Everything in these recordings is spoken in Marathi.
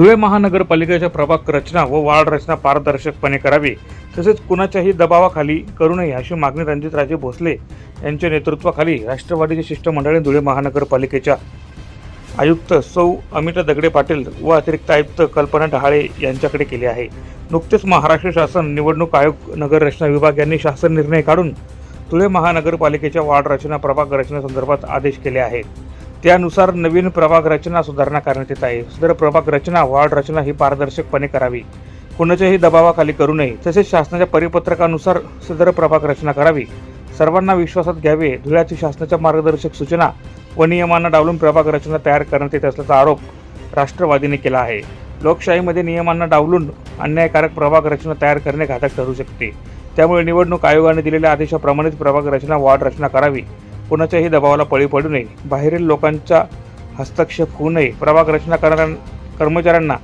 धुळे महानगरपालिकेच्या प्रभाग रचना व वार्ड रचना पारदर्शकपणे करावी तसेच कुणाच्याही दबावाखाली करू नये अशी मागणी रणजितराजे भोसले यांच्या नेतृत्वाखाली राष्ट्रवादीचे शिष्टमंडळी धुळे महानगरपालिकेच्या आयुक्त सौ अमिता दगडे पाटील व अतिरिक्त आयुक्त कल्पना डहाळे यांच्याकडे केले आहे. नुकतेच महाराष्ट्र शासन निवडणूक आयोग नगर रचना विभाग यांनी शासन निर्णय काढून धुळे महानगरपालिकेच्या वार्ड रचना प्रभाग रचनेसंदर्भात आदेश केले आहेत. त्यानुसार नवीन प्रभाग रचना सुधारणा करण्यात येत आहे. सदर प्रभाग रचना वार्ड रचना ही पारदर्शकपणे करावी. कोणाच्याही दबावाखाली करू नये. तसेच शासनाच्या परिपत्रकानुसार सदर प्रभाग रचना करावी. सर्वांना विश्वासात घ्यावे. धुळ्यातील शासनाच्या मार्गदर्शक सूचना व नियमांना डावलून प्रभाग रचना तयार करण्यात येत असल्याचा आरोप राष्ट्रवादीने केला आहे. लोकशाहीमध्ये नियमांना डावलून अन्यायकारक प्रभाग रचना तयार करणे घातक ठरू शकते. त्यामुळे निवडणूक आयोगाने दिलेल्या आदेशाप्रमाणेच प्रभाग रचना वार्ड रचना करावी. कोणाच्याही दबावाला पळी पडू नये. बाहेरील लोकांचा हस्तक्षेप होऊ नये. प्रभाग रचना करणाऱ्या कर्मचाऱ्यांना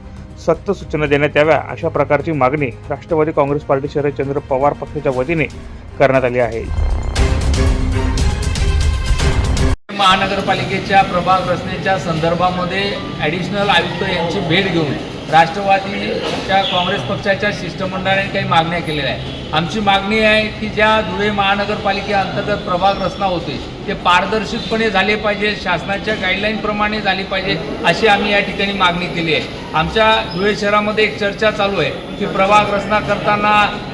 सक्त सूचना देण्यात याव्या अशा प्रकारची मागणी राष्ट्रवादी काँग्रेस पार्टी शरदचंद्र पवार पक्षाच्या वतीने करण्यात आली आहे. महानगरपालिकेच्या प्रभाग रचनेच्या संदर्भामध्ये ॲडिशनल आयुक्त यांची भेट घेऊन राष्ट्रवादीच्या काँग्रेस पक्षाच्या शिष्टमंडळाने काही मागण्या केलेल्या आहेत. आमची मागणी आहे की ज्या धुळे महानगरपालिकेअंतर्गत प्रभाग रचना होते ते पारदर्शकपणे झाले पाहिजे शासनाच्या गाईडलाईनप्रमाणे झाली पाहिजे अशी आम्ही या ठिकाणी मागणी केली आहे. आमच्या धुळे शहरामध्ये एक चर्चा चालू आहे की प्रभाग रचना करताना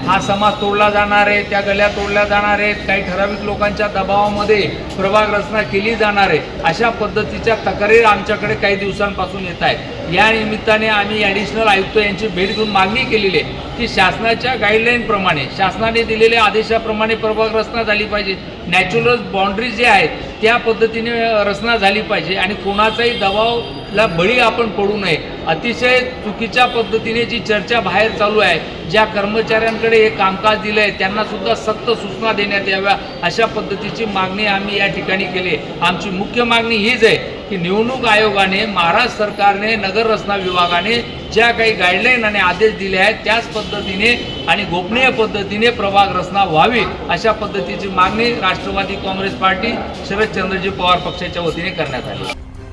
हा समाज तोडला जाणार आहे त्या गल्या तोडल्या जाणार आहेत काही ठराविक लोकांच्या दबावामध्ये प्रभाग रचना केली जाणार आहे अशा पद्धतीच्या तक्रारी आमच्याकडे काही दिवसांपासून येत आहेत. या निमित्ताने आम्ही ॲडिशनल आयुक्त यांची भेट घेऊन मागणी केलेली आहे की शासनाच्या गाईडलाईनप्रमाणे शासनाने दिलेल्या आदेशाप्रमाणे प्रभाग रचना झाली पाहिजे. नॅचरल बाउंड्री जे आहेत त्या पद्धतीने रचना झाली पाहिजे आणि कोणाचाही दबाव ला बळी आपण पडू नये. अतिशय चुकीच्या पद्धतीने जी चर्चा बाहेर चालू आहे ज्या कर्मचाऱ्यांकडे हे कामकाज दिलं आहे त्यांना सुद्धा सक्त सूचना देण्यात याव्या अशा पद्धतीची मागणी आम्ही या ठिकाणी केली. आहे आमची मुख्य मागणी हीच आहे की निवडणूक आयोगाने महाराष्ट्र सरकारने नगररचना विभागाने ज्या काही गाईडलाईन आणि आदेश दिले आहेत त्याच पद्धतीने आणि गोपनीय पद्धतीने प्रभाग रचना व्हावी अशा पद्धतीची मागणी राष्ट्रवादी काँग्रेस पार्टी शरदचंद्रजी पवार पक्षाच्या वतीने करण्यात आली.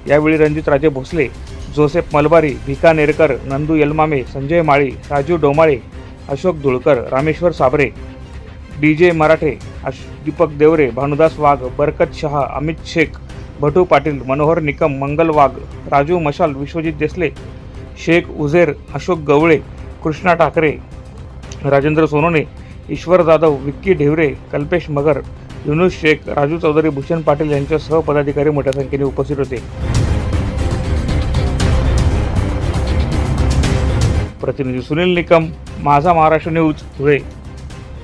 यावेळी Ranjitraje Bhosale Joseph Malbari Bhika Nerkar Nandu Yalmame Sanjay Mali Raju Domale Ashok Dhulkar Rameshwar Sabre D J Marathe अश दीपक देवरे भानुदास वाघ बरकत शहा अमित शेख भटू पाटील मनोहर निकम मंगल वाघ राजू मशाल विश्वजित देसले शेख उझेर अशोक गवळे कृष्णा ठाकरे राजेंद्र सोनोने ईश्वर जाधव विक्की ढेवरे कल्पेश मगर युनुस शेख राजू चौधरी भूषण पाटील यांच्यासह पदाधिकारी मोठ्या संख्येने उपस्थित होते. प्रतिनिधी सुनील निकम माझा महाराष्ट्र न्यूज धुळे.